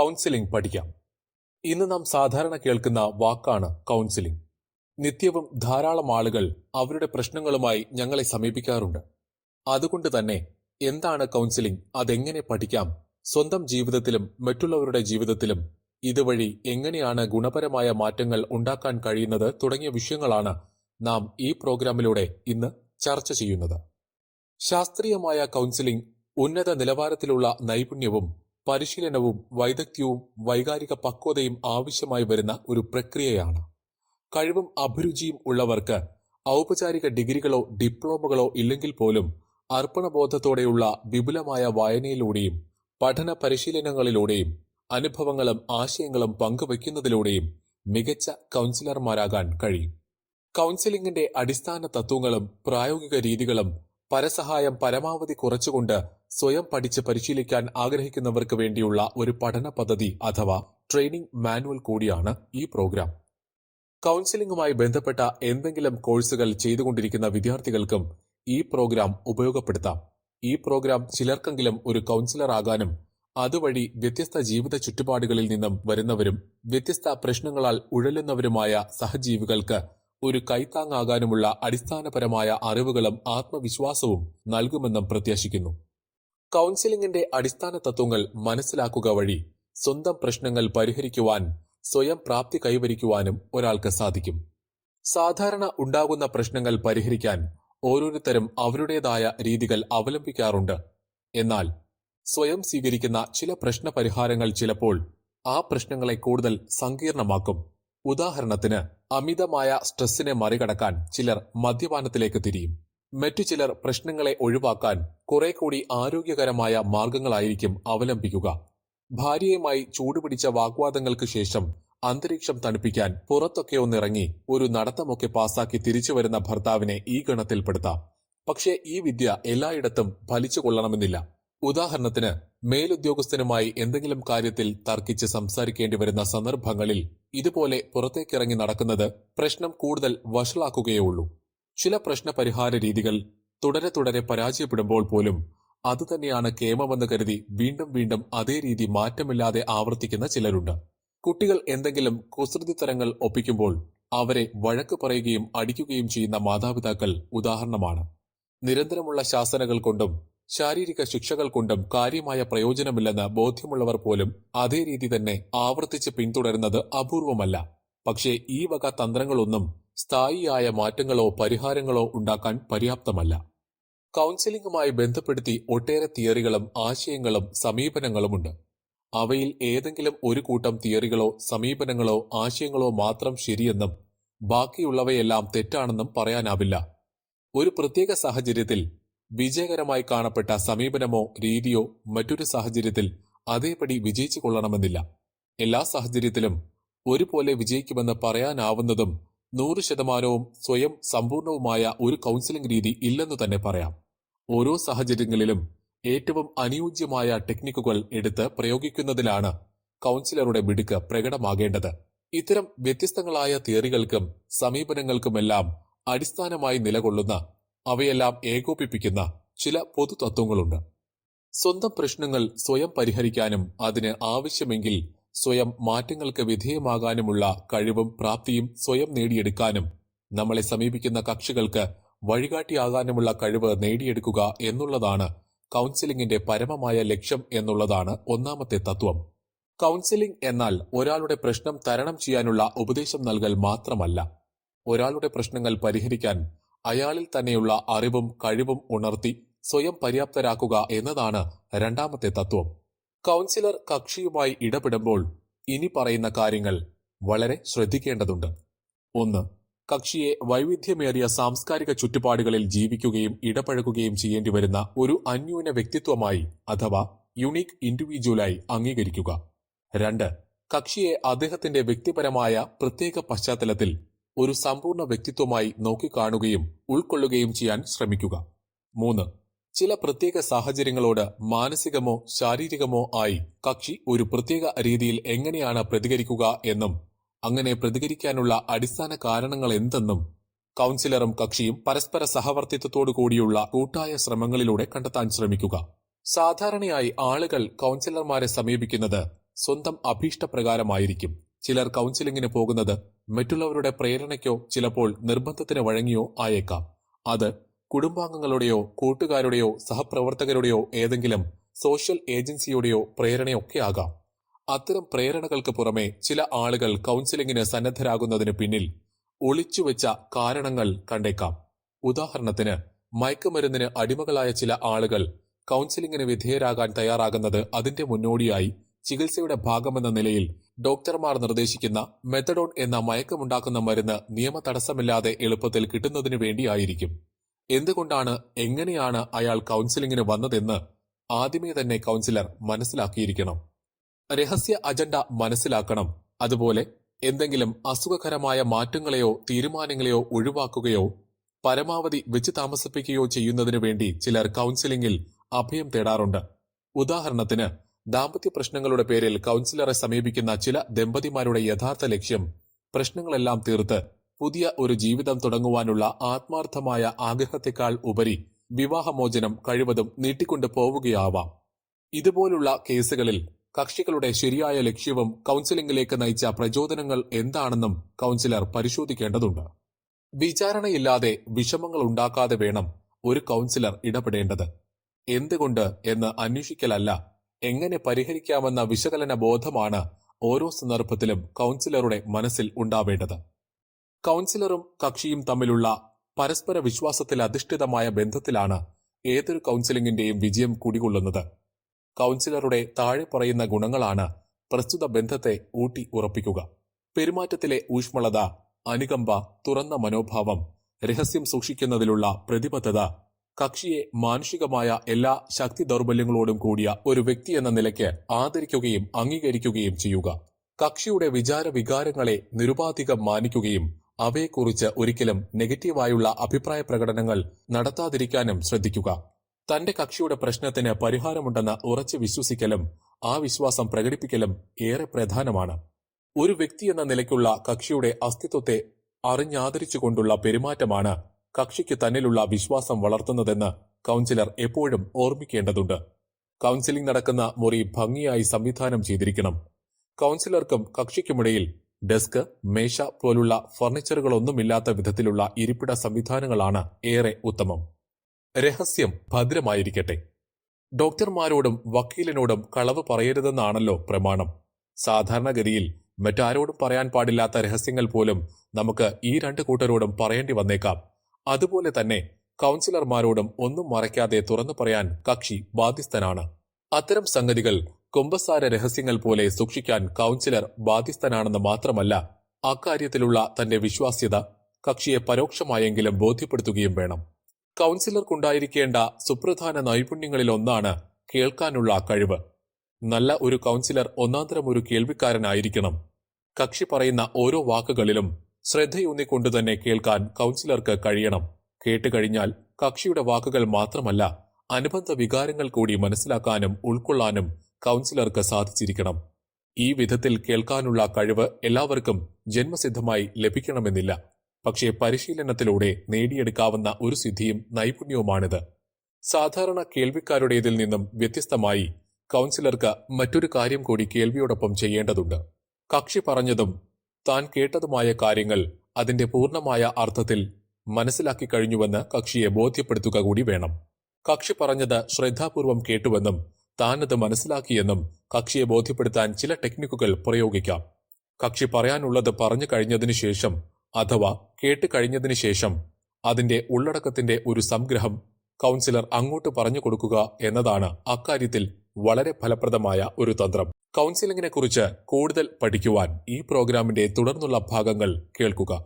Counselling പഠിക്കാം. ഇന്ന് നാം സാധാരണ കേൾക്കുന്ന വാക്കാണ് കൗൺസിലിംഗ് നിത്യവും ധാരാളം ആളുകൾ അവരുടെ പ്രശ്നങ്ങളുമായി ഞങ്ങളെ സമീപിക്കാറുണ്ട്. അതുകൊണ്ട് തന്നെ എന്താണ് കൗൺസിലിംഗ് അതെങ്ങനെ പഠിക്കാം? സ്വന്തം ജീവിതത്തിലും മറ്റുള്ളവരുടെ ജീവിതത്തിലും ഇതുവഴി എങ്ങനെയാണ് ഗുണപരമായ മാറ്റങ്ങൾ ഉണ്ടാക്കാൻ കഴിയുന്നത് തുടങ്ങിയ വിഷയങ്ങളാണ് നാം ഈ പ്രോഗ്രാമിലൂടെ ഇന്ന് ചർച്ച ചെയ്യുന്നത്. ശാസ്ത്രീയമായ കൗൺസിലിംഗ് ഉന്നത നിലവാരത്തിലുള്ള നൈപുണ്യവും പരിശീലനവും വൈദഗ്ധ്യവും വൈകാരിക പക്വതയും ആവശ്യമായി വരുന്ന ഒരു പ്രക്രിയയാണ്. കഴിവും അഭിരുചിയും ഉള്ളവർക്ക് ഔപചാരിക ഡിഗ്രികളോ ഡിപ്ലോമകളോ ഇല്ലെങ്കിൽ പോലും അർപ്പണബോധത്തോടെയുള്ള വിപുലമായ വായനയിലൂടെയും പഠന പരിശീലനങ്ങളിലൂടെയും അനുഭവങ്ങളും ആശയങ്ങളും പങ്കുവയ്ക്കുന്നതിലൂടെയും മികച്ച കൗൺസിലർമാരാകാൻ കഴിയും. കൗൺസിലിംഗിന്റെ അടിസ്ഥാന തത്വങ്ങളും പ്രായോഗിക രീതികളും പരസഹായം പരമാവധി കുറച്ചുകൊണ്ട് സ്വയം പഠിച്ച് പരിശീലിക്കാൻ ആഗ്രഹിക്കുന്നവർക്ക് വേണ്ടിയുള്ള ഒരു പഠന പദ്ധതി അഥവാ ട്രെയിനിംഗ് മാനുവൽ കൂടിയാണ് ഈ പ്രോഗ്രാം കൗൺസിലിംഗുമായി ബന്ധപ്പെട്ട എന്തെങ്കിലും കോഴ്സുകൾ ചെയ്തുകൊണ്ടിരിക്കുന്ന വിദ്യാർത്ഥികൾക്കും ഈ പ്രോഗ്രാം ഉപയോഗപ്പെടുത്താം. ഈ പ്രോഗ്രാം ചിലർക്കെങ്കിലും ഒരു കൗൺസിലർ ആകാനും അതുവഴി വ്യത്യസ്ത ജീവിത ചുറ്റുപാടുകളിൽ നിന്നും വരുന്നവരും വ്യത്യസ്ത പ്രശ്നങ്ങളാൽ ഉഴലുന്നവരുമായ സഹജീവികൾക്ക് ഒരു കൈത്താങ്ങാകാനുമുള്ള അടിസ്ഥാനപരമായ അറിവുകളും ആത്മവിശ്വാസവും നൽകുമെന്നും പ്രത്യാശിക്കുന്നു. കൗൺസിലിംഗിന്റെ അടിസ്ഥാന തത്വങ്ങൾ മനസ്സിലാക്കുക വഴി സ്വന്തം പ്രശ്നങ്ങൾ പരിഹരിക്കുവാൻ സ്വയം പ്രാപ്തി കൈവരിക്കുവാനും ഒരാൾക്ക് സാധിക്കും. സാധാരണ ഉണ്ടാകുന്ന പ്രശ്നങ്ങൾ പരിഹരിക്കാൻ ഓരോരുത്തരും അവരുടേതായ രീതികൾ അവലംബിക്കാറുണ്ട്. എന്നാൽ സ്വയം സ്വീകരിക്കുന്ന ചില പ്രശ്ന പരിഹാരങ്ങൾ ചിലപ്പോൾ ആ പ്രശ്നങ്ങളെ കൂടുതൽ സങ്കീർണമാക്കും. ഉദാഹരണത്തിന് അമിതമായ സ്ട്രെസ്സിനെ മറികടക്കാൻ ചിലർ മദ്യപാനത്തിലേക്ക് തിരിയും. മറ്റു ചിലർ പ്രശ്നങ്ങളെ ഒഴിവാക്കാൻ കുറെ കൂടി ആരോഗ്യകരമായ മാർഗങ്ങളായിരിക്കും അവലംബിക്കുക. ഭാര്യയുമായി ചൂടുപിടിച്ച വാഗ്വാദങ്ങൾക്ക് ശേഷം അന്തരീക്ഷം തണുപ്പിക്കാൻ പുറത്തൊക്കെ ഒന്നിറങ്ങി ഒരു നടത്തമൊക്കെ പാസാക്കി തിരിച്ചു വരുന്ന ഭർത്താവിനെ ഈ ഗണത്തിൽപ്പെടുത്താം. പക്ഷേ ഈ വിദ്യ എല്ലായിടത്തും ഫലിച്ചു കൊള്ളണമെന്നില്ല. ഉദാഹരണത്തിന് മേലുദ്യോഗസ്ഥനുമായി എന്തെങ്കിലും കാര്യത്തിൽ തർക്കിച്ച് സംസാരിക്കേണ്ടി വരുന്ന സന്ദർഭങ്ങളിൽ ഇതുപോലെ പുറത്തേക്കിറങ്ങി നടക്കുന്നത് പ്രശ്നം കൂടുതൽ വഷളാക്കുകയേ ചില പ്രശ്ന പരിഹാര രീതികൾ തുടരെ തുടരെ പരാജയപ്പെടുമ്പോൾ പോലും അതുതന്നെയാണ് കേമമെന്ന് കരുതി വീണ്ടും വീണ്ടും അതേ രീതി മാറ്റമില്ലാതെ ആവർത്തിക്കുന്ന ചിലരുണ്ട്. കുട്ടികൾ എന്തെങ്കിലും കുസൃതിത്തരങ്ങൾ ഒപ്പിക്കുമ്പോൾ അവരെ വഴക്ക് പറയുകയും അടിക്കുകയും ചെയ്യുന്ന മാതാപിതാക്കൾ ഉദാഹരണമാണ്. നിരന്തരമുള്ള ശാസനകൾ കൊണ്ടും ശാരീരിക ശിക്ഷകൾ കൊണ്ടും കാര്യമായ പ്രയോജനമില്ലെന്ന് ബോധ്യമുള്ളവർ പോലും അതേ രീതി തന്നെ ആവർത്തിച്ച് പിന്തുടരുന്നത് അപൂർവമല്ല. പക്ഷേ ഈ വക തന്ത്രങ്ങളൊന്നും സ്ഥായിയായ മാറ്റങ്ങളോ പരിഹാരങ്ങളോ ഉണ്ടാക്കാൻ പര്യാപ്തമല്ല. കൗൺസിലിംഗുമായി ബന്ധപ്പെടുത്തി ഒട്ടേറെ തിയറികളും ആശയങ്ങളും സമീപനങ്ങളുമുണ്ട്. അവയിൽ ഏതെങ്കിലും ഒരു കൂട്ടം തിയറികളോ സമീപനങ്ങളോ ആശയങ്ങളോ മാത്രം ശരിയെന്നും ബാക്കിയുള്ളവയെല്ലാം തെറ്റാണെന്നും പറയാനാവില്ല. ഒരു പ്രത്യേക സാഹചര്യത്തിൽ വിജയകരമായി കാണപ്പെട്ട സമീപനമോ രീതിയോ മറ്റൊരു സാഹചര്യത്തിൽ അതേപടി വിജയിച്ചു കൊള്ളണമെന്നില്ല എല്ലാ സാഹചര്യത്തിലും ഒരുപോലെ വിജയിക്കുമെന്ന് പറയാനാവുന്നതും നൂറ് ശതമാനവും സ്വയം സമ്പൂർണവുമായ ഒരു കൗൺസിലിംഗ് രീതി ഇല്ലെന്ന് തന്നെ പറയാം. ഓരോ സാഹചര്യങ്ങളിലും ഏറ്റവും അനുയോജ്യമായ ടെക്നിക്കുകൾ എടുത്ത് പ്രയോഗിക്കുന്നതിലാണ് കൗൺസിലറുടെ മിടുക്ക് പ്രകടമാകേണ്ടത്. ഇത്തരം വ്യത്യസ്തങ്ങളായ തിയറികൾക്കും സമീപനങ്ങൾക്കുമെല്ലാം അടിസ്ഥാനമായി നിലകൊള്ളുന്ന അവയെല്ലാം ഏകോപിപ്പിക്കുന്ന ചില പൊതുതത്വങ്ങളുണ്ട്. സ്വന്തം പ്രശ്നങ്ങൾ സ്വയം പരിഹരിക്കാനും അതിന് ആവശ്യമെങ്കിൽ സ്വയം മാറ്റങ്ങൾക്ക് വിധേയമാകാനുമുള്ള കഴിവും പ്രാപ്തിയും സ്വയം നേടിയെടുക്കാനും നമ്മളെ സമീപിക്കുന്ന കക്ഷികൾക്ക് വഴികാട്ടിയാകാനുമുള്ള കഴിവ് നേടിയെടുക്കുക എന്നുള്ളതാണ് കൗൺസിലിംഗിന്റെ പരമമായ ലക്ഷ്യം എന്നുള്ളതാണ് ഒന്നാമത്തെ തത്വം. കൗൺസിലിംഗ് എന്നാൽ ഒരാളുടെ പ്രശ്നം തരണം ചെയ്യാനുള്ള ഉപദേശം നൽകൽ മാത്രമല്ല. ഒരാളുടെ പ്രശ്നങ്ങൾ പരിഹരിക്കാൻ അയാളിൽ തന്നെയുള്ള അറിവും കഴിവും ഉണർത്തി സ്വയം പര്യാപ്തരാക്കുക എന്നതാണ് രണ്ടാമത്തെ തത്വം. കൗൺസിലർ കക്ഷിയുമായി ഇടപെടുമ്പോൾ ഇനി പറയുന്ന കാര്യങ്ങൾ വളരെ ശ്രദ്ധിക്കേണ്ടതുണ്ട്. ഒന്ന് കക്ഷിയെ വൈവിധ്യമേറിയ സാംസ്കാരിക ചുറ്റുപാടുകളിൽ ജീവിക്കുകയും ഇടപഴകുകയും ചെയ്യേണ്ടി വരുന്ന ഒരു അന്യൂന വ്യക്തിത്വമായി അഥവാ യുണീക്ക് ഇൻഡിവിജ്വലായി അംഗീകരിക്കുക. രണ്ട് കക്ഷിയെ അദ്ദേഹത്തിന്റെ വ്യക്തിപരമായ പ്രത്യേക പശ്ചാത്തലത്തിൽ ഒരു സമ്പൂർണ വ്യക്തിത്വമായി നോക്കിക്കാണുകയും ഉൾക്കൊള്ളുകയും ചെയ്യാൻ ശ്രമിക്കുക. മൂന്ന് ചില പ്രത്യേക സാഹചര്യങ്ങളോട് മാനസികമോ ശാരീരികമോ ആയി കക്ഷി ഒരു പ്രത്യേക രീതിയിൽ എങ്ങനെയാണ് പ്രതികരിക്കുക എന്നും അങ്ങനെ പ്രതികരിക്കാനുള്ള അടിസ്ഥാന കാരണങ്ങൾ എന്തെന്നും കൗൺസിലറും കക്ഷിയും പരസ്പര സഹവർത്തിത്വത്തോടു കൂടിയുള്ള കൂട്ടായ ശ്രമങ്ങളിലൂടെ കണ്ടെത്താൻ ശ്രമിക്കുക. സാധാരണയായി ആളുകൾ കൗൺസിലർമാരെ സമീപിക്കുന്നത് സ്വന്തം അഭീഷ്ടപ്രകാരമായിരിക്കും ചിലർ കൗൺസിലിങ്ങിന് പോകുന്നത് മറ്റുള്ളവരുടെ പ്രേരണയ്ക്കോ ചിലപ്പോൾ നിർബന്ധത്തിന് വഴങ്ങിയോ ആയേക്കാം. അത് കുടുംബാംഗങ്ങളുടെയോ കൂട്ടുകാരുടെയോ സഹപ്രവർത്തകരുടെയോ ഏതെങ്കിലും സോഷ്യൽ ഏജൻസിയുടെയോ പ്രേരണയൊക്കെ ആകാം. അത്തരം പ്രേരണകൾക്ക് പുറമെ ചില ആളുകൾ കൗൺസിലിംഗിന് സന്നദ്ധരാകുന്നതിന് പിന്നിൽ ഒളിച്ചുവെച്ച കാരണങ്ങൾ കണ്ടേക്കാം. ഉദാഹരണത്തിന് മയക്കുമരുന്നിന് അടിമകളായ ചില ആളുകൾ കൗൺസിലിംഗിന് വിധേയരാകാൻ തയ്യാറാകുന്നത് അതിന്റെ മുന്നോടിയായി ചികിത്സയുടെ ഭാഗമെന്ന നിലയിൽ ഡോക്ടർമാർ നിർദ്ദേശിക്കുന്ന മെത്തഡോൺ എന്ന മയക്കമുണ്ടാക്കുന്ന മരുന്ന് നിയമ തടസ്സമില്ലാതെ എളുപ്പത്തിൽ കിട്ടുന്നതിനു വേണ്ടിയായിരിക്കും. എന്തുകൊണ്ടാണ് എങ്ങനെയാണ് അയാൾ കൗൺസിലിംഗിന് വന്നതെന്ന് ആദ്യമേ തന്നെ കൗൺസിലർ മനസ്സിലാക്കിയിരിക്കണം. രഹസ്യ അജണ്ട മനസ്സിലാക്കണം. അതുപോലെ എന്തെങ്കിലും അസുഖകരമായ മാറ്റങ്ങളെയോ തീരുമാനങ്ങളെയോ ഒഴിവാക്കുകയോ പരമാവധി വെച്ച് താമസിപ്പിക്കുകയോ ചെയ്യുന്നതിനു വേണ്ടി ചിലർ കൗൺസിലിംഗിൽ അഭയം തേടാറുണ്ട്. ഉദാഹരണത്തിന് ദാമ്പത്യ പ്രശ്നങ്ങളുടെ പേരിൽ കൗൺസിലറെ സമീപിക്കുന്ന ചില ദമ്പതിമാരുടെ യഥാർത്ഥ ലക്ഷ്യം പ്രശ്നങ്ങളെല്ലാം തീർത്ത് പുതിയ ഒരു ജീവിതം തുടങ്ങുവാനുള്ള ആത്മാർത്ഥമായ ആഗ്രഹത്തെക്കാൾ ഉപരി വിവാഹമോചനം കഴിവതും നീട്ടിക്കൊണ്ടു പോവുകയാവാം. ഇതുപോലുള്ള കേസുകളിൽ കക്ഷികളുടെ ശരിയായ ലക്ഷ്യവും കൗൺസിലിംഗിലേക്ക് നയിച്ച പ്രചോദനങ്ങൾ എന്താണെന്നും കൗൺസിലർ പരിശോധിക്കേണ്ടതുണ്ട്. വിചാരണയില്ലാതെ വിഷമങ്ങൾ ഉണ്ടാക്കാതെ വേണം ഒരു കൗൺസിലർ ഇടപെടേണ്ടത്. എന്തുകൊണ്ട് എന്ന് അന്വേഷിക്കലല്ല എങ്ങനെ പരിഹരിക്കാമെന്ന വിശകലന ബോധമാണ് ഓരോ സന്ദർഭത്തിലും കൗൺസിലറുടെ മനസ്സിൽ ഉണ്ടാവേണ്ടത്. കൗൺസിലറും കക്ഷിയും തമ്മിലുള്ള പരസ്പര വിശ്വാസത്തിൽ അധിഷ്ഠിതമായ ബന്ധത്തിലാണ് ഏതൊരു കൗൺസിലിംഗിന്റെയും വിജയം കുടികൊള്ളുന്നത്. കൗൺസിലറുടെ താഴെ പറയുന്ന ഗുണങ്ങളാണ് പ്രസ്തുത ബന്ധത്തെ ഊട്ടി ഉറപ്പിക്കുക. പെരുമാറ്റത്തിലെ ഊഷ്മളത അനുകമ്പ തുറന്ന മനോഭാവം രഹസ്യം സൂക്ഷിക്കുന്നതിലുള്ള പ്രതിബദ്ധത കക്ഷിയെ മാനുഷികമായ എല്ലാ ശക്തി ദൗർബല്യങ്ങളോടും കൂടിയ ഒരു വ്യക്തി എന്ന നിലയ്ക്ക് ആദരിക്കുകയും അംഗീകരിക്കുകയും ചെയ്യുക. കക്ഷിയുടെ വിചാര വികാരങ്ങളെ നിരുപാധികം മാനിക്കുകയും അവയെക്കുറിച്ച് ഒരിക്കലും നെഗറ്റീവായുള്ള അഭിപ്രായ പ്രകടനങ്ങൾ നടത്താതിരിക്കാനും ശ്രദ്ധിക്കുക. തന്റെ കക്ഷിയുടെ പ്രശ്നത്തിന് പരിഹാരമുണ്ടെന്ന് ഉറച്ചു വിശ്വസിക്കലും ആ വിശ്വാസം പ്രകടിപ്പിക്കലും ഏറെ പ്രധാനമാണ്. ഒരു വ്യക്തി എന്ന നിലയ്ക്കുള്ള കക്ഷിയുടെ അസ്തിത്വത്തെ അറിഞ്ഞാദരിച്ചുകൊണ്ടുള്ള പെരുമാറ്റമാണ് കക്ഷിക്ക് തന്നിലുള്ള വിശ്വാസം വളർത്തുന്നതെന്ന് കൗൺസിലർ എപ്പോഴും ഓർമ്മിക്കേണ്ടതുണ്ട്. കൗൺസിലിംഗ് നടക്കുന്ന മുറി ഭംഗിയായി സംവിധാനം ചെയ്തിരിക്കണം. കൗൺസിലർക്കും കക്ഷിക്കുമിടയിൽ ഡെസ്ക് മേശ പോലുള്ള ഫർണിച്ചറുകളൊന്നുമില്ലാത്ത വിധത്തിലുള്ള ഇരിപ്പിട സംവിധാനങ്ങളാണ് ഏറെ ഉത്തമം. രഹസ്യം ഭദ്രമായിരിക്കട്ടെ. ഡോക്ടർമാരോടും വക്കീലിനോടും കളവ് പറയരുതെന്നാണല്ലോ പ്രമാണം. സാധാരണഗതിയിൽ മറ്റാരോടും പറയാൻ പാടില്ലാത്ത രഹസ്യങ്ങൾ പോലും നമുക്ക് ഈ രണ്ട് കൂട്ടരോടും പറയേണ്ടി വന്നേക്കാം. അതുപോലെ തന്നെ കൗൺസിലർമാരോടും ഒന്നും മറയ്ക്കാതെ തുറന്നു പറയാൻ കക്ഷി ബാധ്യസ്ഥനാണ്. അത്തരം സംഗതികൾ കുംഭസാര രഹസ്യങ്ങൾ പോലെ സൂക്ഷിക്കാൻ കൗൺസിലർ ബാധ്യസ്ഥനാണെന്ന് മാത്രമല്ല അക്കാര്യത്തിലുള്ള തന്റെ വിശ്വാസ്യത കക്ഷിയെ പരോക്ഷമായെങ്കിലും ബോധ്യപ്പെടുത്തുകയും വേണം. കൗൺസിലർക്കുണ്ടായിരിക്കേണ്ട സുപ്രധാന നൈപുണ്യങ്ങളിലൊന്നാണ് കേൾക്കാനുള്ള കഴിവ്. നല്ല ഒരു കൗൺസിലർ ഒന്നാന്തരം ഒരു കേൾവിക്കാരനായിരിക്കണം. കക്ഷി പറയുന്ന ഓരോ വാക്കുകളിലും ശ്രദ്ധയൂന്നിക്കൊണ്ട് തന്നെ കേൾക്കാൻ കൗൺസിലർക്ക് കഴിയണം. കേട്ടുകഴിഞ്ഞാൽ കക്ഷിയുടെ വാക്കുകൾ മാത്രമല്ല അനുബന്ധ വികാരങ്ങൾ കൂടി മനസ്സിലാക്കാനും ഉൾക്കൊള്ളാനും കൗൺസിലർക്ക് സാധിച്ചിരിക്കണം. ഈ വിധത്തിൽ കേൾക്കാനുള്ള കഴിവ് എല്ലാവർക്കും ജന്മസിദ്ധമായി ലഭിക്കണമെന്നില്ല. പക്ഷേ പരിശീലനത്തിലൂടെ നേടിയെടുക്കാവുന്ന ഒരു സിദ്ധിയും നൈപുണ്യവുമാണിത്. സാധാരണ കേൾവിക്കാരുടേതിൽ നിന്നും വ്യത്യസ്തമായി കൗൺസിലർക്ക് മറ്റൊരു കാര്യം കൂടി കേൾവിയോടൊപ്പം ചെയ്യേണ്ടതുണ്ട്. കക്ഷി പറഞ്ഞതും താൻ കേട്ടതുമായ കാര്യങ്ങൾ അതിന്റെ പൂർണമായ അർത്ഥത്തിൽ മനസ്സിലാക്കി കഴിഞ്ഞുവെന്ന് കക്ഷിയെ ബോധ്യപ്പെടുത്തുക കൂടി വേണം. കക്ഷി പറഞ്ഞത് ശ്രദ്ധാപൂർവം കേട്ടുവെന്നും താനത് മനസ്സിലാക്കിയെന്നും കക്ഷിയെ ബോധ്യപ്പെടുത്താൻ ചില ടെക്നിക്കുകൾ പ്രയോഗിക്കാം. കക്ഷി പറയാനുള്ളത് പറഞ്ഞു കഴിഞ്ഞതിനു ശേഷം അഥവാ കേട്ട് കഴിഞ്ഞതിനു ശേഷം അതിന്റെ ഉള്ളടക്കത്തിന്റെ ഒരു സംഗ്രഹം കൗൺസിലർ അങ്ങോട്ട് പറഞ്ഞു കൊടുക്കുക എന്നതാണ് അക്കാര്യത്തിൽ വളരെ ഫലപ്രദമായ ഒരു തന്ത്രം. കൗൺസിലിംഗിനെ കുറിച്ച് കൂടുതൽ പഠിക്കുവാൻ ഈ പ്രോഗ്രാമിന്റെ തുടർന്നുള്ള ഭാഗങ്ങൾ കേൾക്കുക.